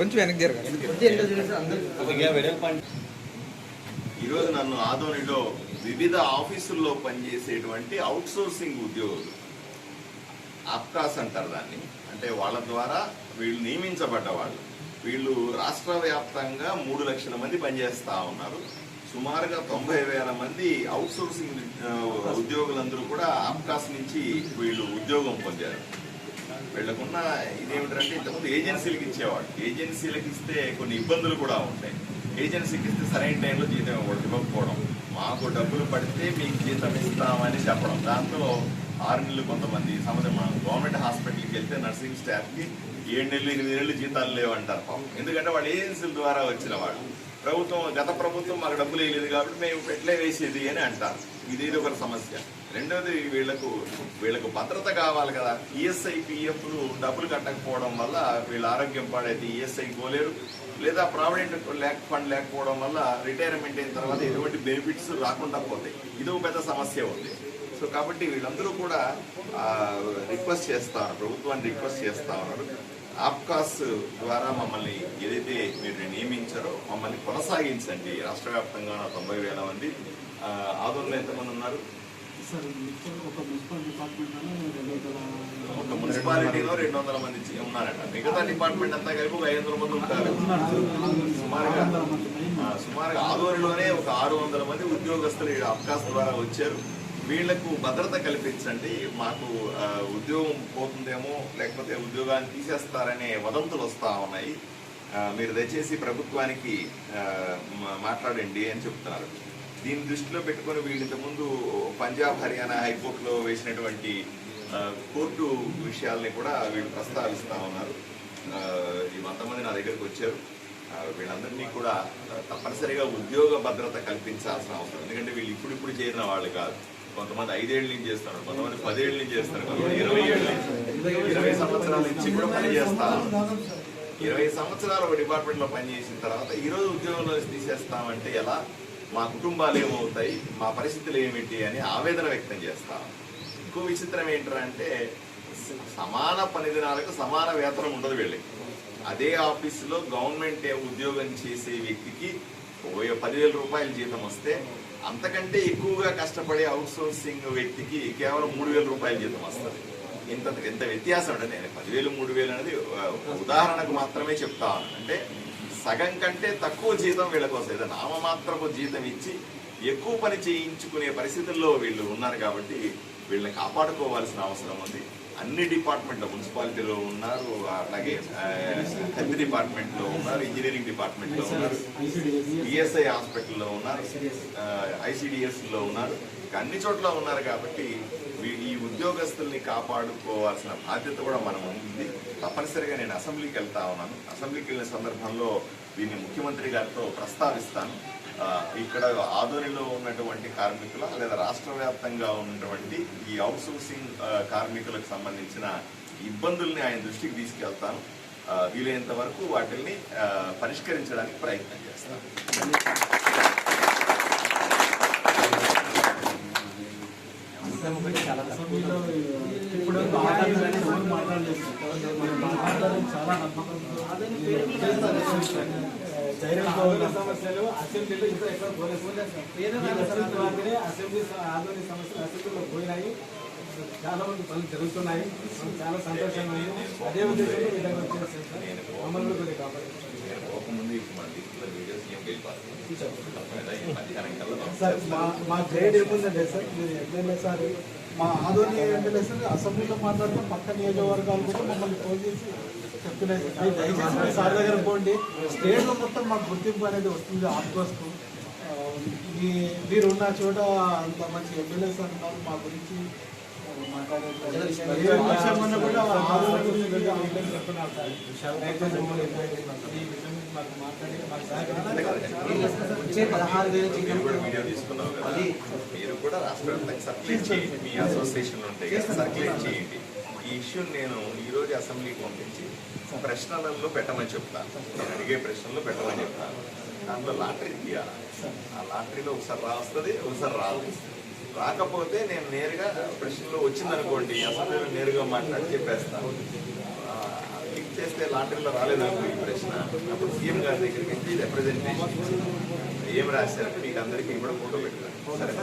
కొంచెం వెనక్కి జరగాలి. ఈరోజు నన్ను ఆదోనిలో వివిధ ఆఫీసుల్లో పనిచేసేటువంటి అవుట్ సోర్సింగ్ ఉద్యోగులు. అప్కాస్ అంటారు దాన్ని. అంటే వాళ్ళ ద్వారా వీళ్ళు నియమించబడ్డ వాళ్ళు. వీళ్ళు రాష్ట్ర వ్యాప్తంగా మూడు లక్షల మంది పనిచేస్తా ఉన్నారు. సుమారుగా తొంభై వేల మంది అవుట్ సోర్సింగ్ ఉద్యోగులందరూ కూడా అప్కాస్ నుంచి వీళ్ళు ఉద్యోగం పొందారు. వీళ్ళకున్న ఇదేమిటంటే ఇంతకుముందు ఏజెన్సీలకు ఇచ్చేవాడు ఏజెన్సీలకు ఇస్తే కొన్ని ఇబ్బందులు కూడా ఉంటాయి. ఏజెన్సీకి ఇస్తే సరైన టైంలో జీతం ఇవ్వకపోవడం. మాకు డబ్బులు పడితే మీకు జీతం ఇస్తామని చెప్పడం. దాంతో ఆరు నెలలు కొంతమంది. సమస్య మనం గవర్నమెంట్ హాస్పిటల్కి వెళ్తే నర్సింగ్ స్టాఫ్కి ఏడు నెలలు ఎనిమిది నెలలు జీతాలు లేవంటారు పాపం. ఎందుకంటే వాళ్ళు ఏజెన్సీల ద్వారా వచ్చిన వాళ్ళు. ప్రభుత్వం గత ప్రభుత్వం మాకు డబ్బులు వేయలేదు కాబట్టి మేము పెట్లే వేసేది అని అంటారు. ఇది ఇది ఒక సమస్య. రెండవది వీళ్ళకు వీళ్ళకు భద్రత కావాలి కదా. ఈఎస్ఐ పిఎఫ్లు డబ్బులు కట్టకపోవడం వల్ల వీళ్ళ ఆరోగ్యం పాడైతే ఈఎస్ఐ పోలేరు. లేదా ప్రావిడెంట్ లేక ఫండ్ లేకపోవడం వల్ల రిటైర్మెంట్ అయిన తర్వాత ఎటువంటి బెనిఫిట్స్ రాకుండా పోతాయి. ఇది ఒక పెద్ద సమస్య ఉంది. సో కాబట్టి వీళ్ళందరూ కూడా రిక్వెస్ట్ చేస్తా ప్రభుత్వాన్ని రిక్వెస్ట్ చేస్తా ఉన్నారు. ఆప్కాస్ ద్వారా మమ్మల్ని ఏదైతే మీరు నియమించారో మమ్మల్ని కొనసాగించండి. రాష్ట్ర వ్యాప్తంగా ఉన్న తొంభై వేల మంది ఆదోళనలో ఎంతమంది ఉన్నారు? ఒక మున్సిపాలిటీలో రెండు వందల మంది ఉన్నారట. మిగతా డిపార్ట్మెంట్ అంతా కలిపి ఒక ఐదు వందల మంది ఉంటారు. సుమారుగా సుమారుగా ఆదోరిలోనే ఒక ఆరు వందల మంది ఉద్యోగస్తులు అబ్కాస్ ద్వారా వచ్చారు. వీళ్ళకు భద్రత కల్పించండి మాకు ఉద్యోగం పోతుందేమో లేకపోతే ఉద్యోగాన్ని తీసేస్తారనే వదంతులు వస్తా ఉన్నాయి. మీరు దయచేసి ప్రభుత్వానికి మా- మాట్లాడండి అని చెప్తున్నారు. దీన్ని దృష్టిలో పెట్టుకొని వీళ్ళు ఇంతకుముందు పంజాబ్ హర్యానా హైకోర్టులో వేసినటువంటి కోర్టు విషయాల్ని కూడా వీళ్ళు ప్రస్తావిస్తా ఉన్నారు. ఈ మంతమంది నా దగ్గరకు వచ్చారు. వీళ్ళందరినీ కూడా తప్పనిసరిగా ఉద్యోగ భద్రత కల్పించాల్సిన అవసరం ఎందుకంటే వీళ్ళు ఇప్పుడిప్పుడు చేరిన వాళ్ళు కాదు. కొంతమంది ఐదేళ్ళ నుంచి చేస్తారు కొంతమంది పదేళ్ళ నుంచి చేస్తారు కొంతమంది ఇరవై ఏళ్ళ నుంచి. ఇరవై సంవత్సరాల నుంచి కూడా పని చేస్తారు ఇరవై సంవత్సరాలు ఒక డిపార్ట్మెంట్లో పనిచేసిన తర్వాత ఈ రోజు ఉద్యోగంలో తీసేస్తామంటే ఎలా? మా కుటుంబాలు ఏమవుతాయి? మా పరిస్థితులు ఏమిటి అని ఆవేదన వ్యక్తం చేస్తాం ఇంకో విచిత్రం ఏంటంటే సమాన పని దినాలకు సమాన వేతనం ఉండదు వీళ్ళకి. అదే ఆఫీసులో గవర్నమెంట్ ఉద్యోగం చేసే వ్యక్తికి పదివేల రూపాయల జీతం వస్తే అంతకంటే ఎక్కువగా కష్టపడే అవుట్ సోర్సింగ్ వ్యక్తికి కేవలం మూడు వేల రూపాయల జీతం వస్తుంది. ఇంత ఎంత వ్యత్యాసం అంటే నేను పదివేలు మూడు వేలు అనేది ఉదాహరణకు మాత్రమే చెప్తా అంటే సగం కంటే తక్కువ జీతం వీళ్ళకి వస్తుంది. నామమాత్రపు జీతం ఇచ్చి ఎక్కువ పని చేయించుకునే పరిస్థితుల్లో వీళ్ళు ఉన్నారు కాబట్టి వీళ్ళని కాపాడుకోవాల్సిన అవసరం ఉంది. అన్ని డిపార్ట్మెంట్లో మున్సిపాలిటీలో ఉన్నారు అలాగే హెల్త్ డిపార్ట్మెంట్లో ఉన్నారు ఇంజనీరింగ్ డిపార్ట్మెంట్లో ఉన్నారు ఈఎస్ఐ హాస్పిటల్లో ఉన్నారు ఐసిడిఎస్లో ఉన్నారు. అన్ని చోట్ల ఉన్నారు కాబట్టి ఈ ఉద్యోగస్తుల్ని కాపాడుకోవాల్సిన బాధ్యత కూడా మనం ఉంది. తప్పనిసరిగా నేను అసెంబ్లీకి వెళ్తా ఉన్నాను. అసెంబ్లీకి వెళ్ళిన సందర్భంలో దీన్ని ముఖ్యమంత్రి గారితో ప్రస్తావిస్తాను. ఇక్కడ ఆదోనిలో ఉన్నటువంటి కార్మికుల లేదా రాష్ట్ర వ్యాప్తంగా ఉన్నటువంటి ఈ అవుట్సోర్సింగ్ కార్మికులకు సంబంధించిన ఇబ్బందుల్ని ఆయన దృష్టికి తీసుకెళ్తాను. వీలైనంత వరకు వాటిల్ని పరిష్కరించడానికి ప్రయత్నం చేస్తాను. ఇప్పుడు చాలా సమస్యలు అసెంబ్లీలో ఇంకా ఎక్కడ పోలేదు అసెంబ్లీ సమస్యలు అసెంబ్లీలో పోయినాయి. చాలా మంది పనులు జరుగుతున్నాయి. చాలా సంతోషంగా అదే ఉద్దేశంలో విధంగా కూడా కాబట్టి సార్ మా మా గ్రేడ్ ఏముందంటే సార్? మీరు ఎమ్మెల్యే సార్. మా ఆదోని ఎమ్మెల్యే అసెంబ్లీలో మాట్లాడితే పక్క నియోజకవర్గాలు కూడా మమ్మల్ని ఫోన్ చేసి చెప్తున్నాయి. మీరు దయచేసి సార్ దగ్గర పోండి. స్టేట్లో మొత్తం మాకు గుర్తింపు అనేది వస్తుంది ఆఫ్కోర్స్కు. మీ మీరున్న చోట అంత మంచి ఎమ్మెల్యేస్ అంటున్నారు మా గురించి మీరు కూడా రాష్ట్ర సర్క్యులేట్ చేయండి మీ అసోసియేషన్ ఉంటాయి కదా సర్క్యులేట్ చేయండి ఈ ఇష్యూ నేను ఈ రోజు అసెంబ్లీకి పంపించి ప్రశ్నలలో పెట్టమని చెప్తాను నేను అడిగే ప్రశ్నల్లో పెట్టమని చెప్తాను దాంట్లో లాటరీ తీయాలి ఆ లాటరీలో ఒకసారి రాస్తుంది ఒకసారి రాదు రాకపోతే నేను నేరుగా ప్రశ్నలో వచ్చిందనుకోండి అసలు నేరుగా మాట్లాడి చెప్పేస్తాను. క్లిక్ చేస్తే లాటరీలో రాలేదనుకో ఈ ప్రశ్న. అప్పుడు సీఎం గారి దగ్గరికి వెళ్ళి రిప్రజెంటేషన్ ఏం రాశారు మీకు అందరికీ కూడా ఫోటో పెట్టారు సరే.